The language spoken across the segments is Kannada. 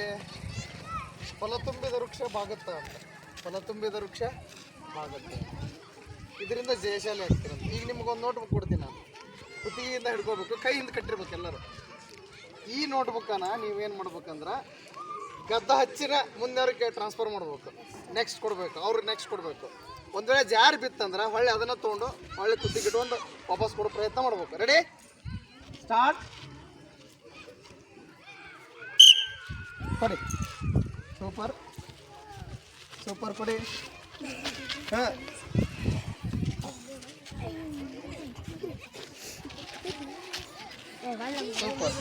ಇಲ್ಲಿ ಫಲತುಂಬಿದ ವೃಕ್ಷ ಭಾಗತ್ತ ಅಂತ. ಫಲತುಂಬಿದ ವೃಕ್ಷ ಭಾಗತ್ತ. ಇದರಿಂದ ಜಯಶಾಲಿ ಆಗ್ತಿರಂತ ಈಗ ನಿಮ್ಗೊಂದು ನೋಟ್ಬುಕ್ ಕೊಡ್ತೀನಿ ನಾನು. ಕುತ್ತಿಗೆಯಿಂದ ಹಿಡ್ಕೋಬೇಕು, ಕೈಯಿಂದ ಕಟ್ಟಿರ್ಬೇಕು ಎಲ್ಲರೂ. ಈ ನೋಟ್ಬುಕ್ಕನ್ನು ನೀವೇನು ಮಾಡ್ಬೇಕಂದ್ರೆ ಗದ್ದ ಹಚ್ಚಿನ ಮುಂದೆವ್ರಿಗೆ ಟ್ರಾನ್ಸ್ಫರ್ ಮಾಡ್ಬೇಕು. ನೆಕ್ಸ್ಟ್ ಕೊಡಬೇಕು, ಅವ್ರಿಗೆ ನೆಕ್ಸ್ಟ್ ಕೊಡಬೇಕು. ಒಂದು ವೇಳೆ ಜಾರಿ ಬಿತ್ತಂದ್ರೆ ಹೊಳ್ಳಿ ಅದನ್ನು ತೊಗೊಂಡು ಹೊಳ್ಳಿ ಕುತ್ತಿಗೆ ಇಟ್ಕೊಂಡು ವಾಪಸ್ ಕೊಡೋ ಪ್ರಯತ್ನ ಮಾಡ್ಬೇಕು. ರೆಡಿ ಸ್ಟಾರ್ಟ್ ಕೊಡಿ ಸೂಪರ್ ಸೂಪರ್ ಕೊಡಿ ಹಾಂ ಸೂಪರ್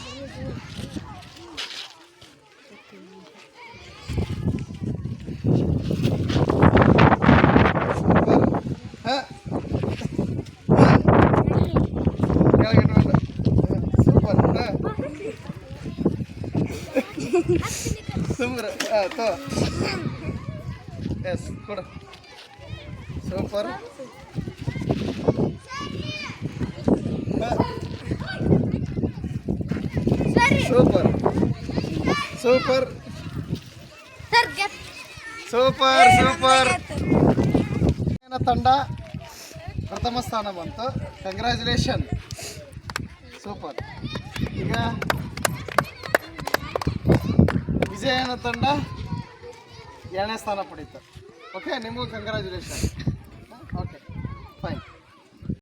ಸೂಪರ್ ಹಾಂ ಕೆಳಗೆ ಇಟ್ಕೊಂಡು. ಹಾಂ, ಸೂಪರ್ ಹಾಂ ಸುಮ್ರ ತೋ ಎಸ್ ಕೊಡು. Super super super super super ತಂಡ? ಪ್ರಥಮ ಸ್ಥಾನ ಬಂತು. ಕಂಗ್ರ್ಯಾಚುಲೇಷನ್ ಸೂಪರ್ ಈಗ ವಿಜಯನ ತಂಡ ಎರಡನೇ ಸ್ಥಾನ ಪಡೀತು. ಓಕೆ ನಿಮಗೂ ಕಂಗ್ರ್ಯಾಚುಲೇಷನ್